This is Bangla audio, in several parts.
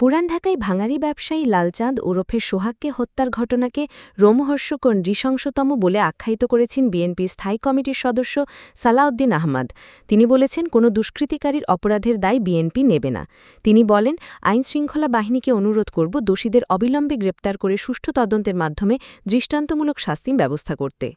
পুরান ঢাকায় ভাঙারি ব্যবসায়ী লালচাঁদ ওরফে সোহাগকে হত্যার ঘটনাকে রোমহর্ষকর নৃশংসতম বলে আখ্যায়িত করেছেন বিএনপি স্থায়ী কমিটির সদস্য সালাউদ্দিন আহমদ। তিনি বলেছেন, কোনো দুষ্কৃতিকারীর অপরাধের দায় বিএনপি নেবে না। তিনি বলেন আইনশৃঙ্খলা বাহিনীকে অনুরোধ করব দোষীদের অবিলম্বে গ্রেপ্তার করে সুষ্ঠু তদন্তের মাধ্যমে দৃষ্টান্তমূলক শাস্তি ব্যবস্থা করতে।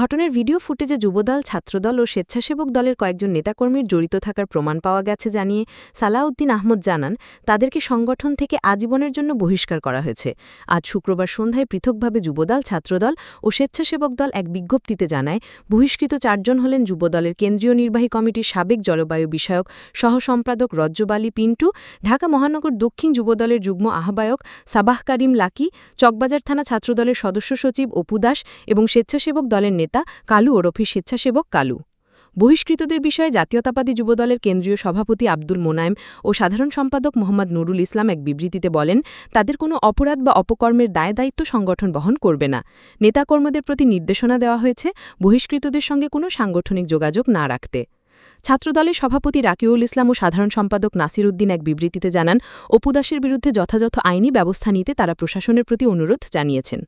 ঘটনার ভিডিও ফুটেজে যুবদল, ছাত্রদল ও স্বেচ্ছাসেবক দলের কয়েকজন নেতাকর্মীর জড়িত থাকার প্রমাণ পাওয়া গেছে জানিয়ে সালাউদ্দিন আহমদ জানান, তাদেরকে সংগঠন থেকে আজীবনের জন্য বহিষ্কার করা হয়েছে। আজ শুক্রবার সন্ধ্যায় পৃথকভাবে যুবদল, ছাত্রদল ও স্বেচ্ছাসেবক দল এক বিজ্ঞপ্তিতে জানায়, বহিষ্কৃত চারজন হলেন যুবদলের কেন্দ্রীয় নির্বাহী কমিটির সাবেক জলবায়ু বিষয়ক সহসম্পাদক রজ্জবালী পিন্টু, ঢাকা মহানগর দক্ষিণ যুবদলের যুগ্ম আহ্বায়ক সাবাহ কারিম লাকি, চকবাজার থানা ছাত্রদলের সদস্য সচিব অপু দাস এবং স্বেচ্ছাসেবক দলের নেতা কালু ওরফে স্বেচ্ছাসেবক কালু। বহিষ্কৃতদের বিষয়ে জাতীয়তাবাদী যুবদলের কেন্দ্রীয় সভাপতি আব্দুল মোনায়েম ও সাধারণ সম্পাদক মোহাম্মদ নুরুল ইসলাম এক বিবৃতিতে বলেন, তাদের কোনো অপরাধ বা অপকর্মের দায় দায়িত্ব সংগঠন বহন করবে না। নেতাকর্মদের প্রতি নির্দেশনা দেওয়া হয়েছে বহিষ্কৃতদের সঙ্গে কোনো সাংগঠনিক যোগাযোগ না রাখতে। ছাত্রদলের সভাপতি রাকিউল ইসলাম ও সাধারণ সম্পাদক নাসির উদ্দিন এক বিবৃতিতে জানান অপুদাসের বিরুদ্ধে যথাযথ আইনি ব্যবস্থা নিতে তারা প্রশাসনের প্রতি অনুরোধ জানিয়েছেন।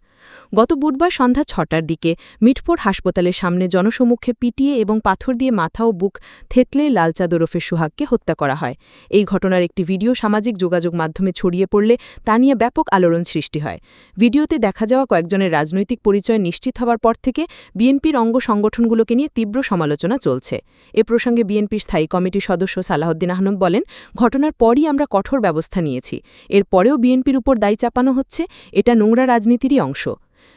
গত বুধবার সন্ধ্যা ছটার দিকে মিটফোর্ড হাসপাতালের সামনে জনসমুখে পিটিয়ে এবং পাথর দিয়ে মাথা ও বুক থেতলে লালচাঁদ ওরফে সোহাগকে হত্যা করা হয়। এই ঘটনার একটি ভিডিও সামাজিক যোগাযোগ মাধ্যমে ছড়িয়ে পড়লে তা নিয়ে ব্যাপক আলোড়ন সৃষ্টি হয়। ভিডিওতে দেখা যাওয়া কয়েকজনের রাজনৈতিক পরিচয় নিশ্চিত হওয়ার পর থেকে বিএনপির অঙ্গ সংগঠনগুলোকে নিয়ে তীব্র সমালোচনা চলছে। এ প্রসঙ্গে বিএনপির স্থায়ী কমিটির সদস্য সালাহদ্দিন আহনম বলেন, ঘটনার পরই আমরা কঠোর ব্যবস্থা নিয়েছি। এরপরেও বিএনপির উপর দায়ী চাপানো হচ্ছে। এটা নোংরা রাজনীতিরই অংশ।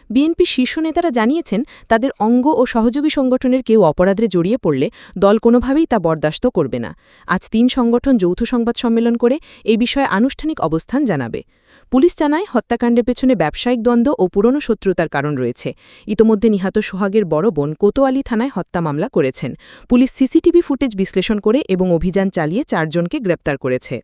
বিএনপি শীর্ষ নেতারা জানিয়েছেন, তাদের অঙ্গ ও সহযোগী সংগঠনের কেউ অপরাধে জড়িয়ে পড়লে দল কোনোভাবেই তা বরদাস্ত করবে না। আজ তিন সংগঠন যৌথ সংবাদ সম্মেলন করে এই বিষয়ে আনুষ্ঠানিক অবস্থান জানাবে। পুলিশ জানায়, হত্যাকাণ্ডের পেছনে ব্যবসায়িক দ্বন্দ্ব ও পুরনো শত্রুতার কারণ রয়েছে। ইতোমধ্যে নিহত সোহাগের বড় বোন কোতোয়ালি থানায় হত্যা মামলা করেছেন। পুলিশ সিসিটিভি ফুটেজ বিশ্লেষণ করে এবং অভিযান চালিয়ে চারজনকে গ্রেপ্তার করেছে।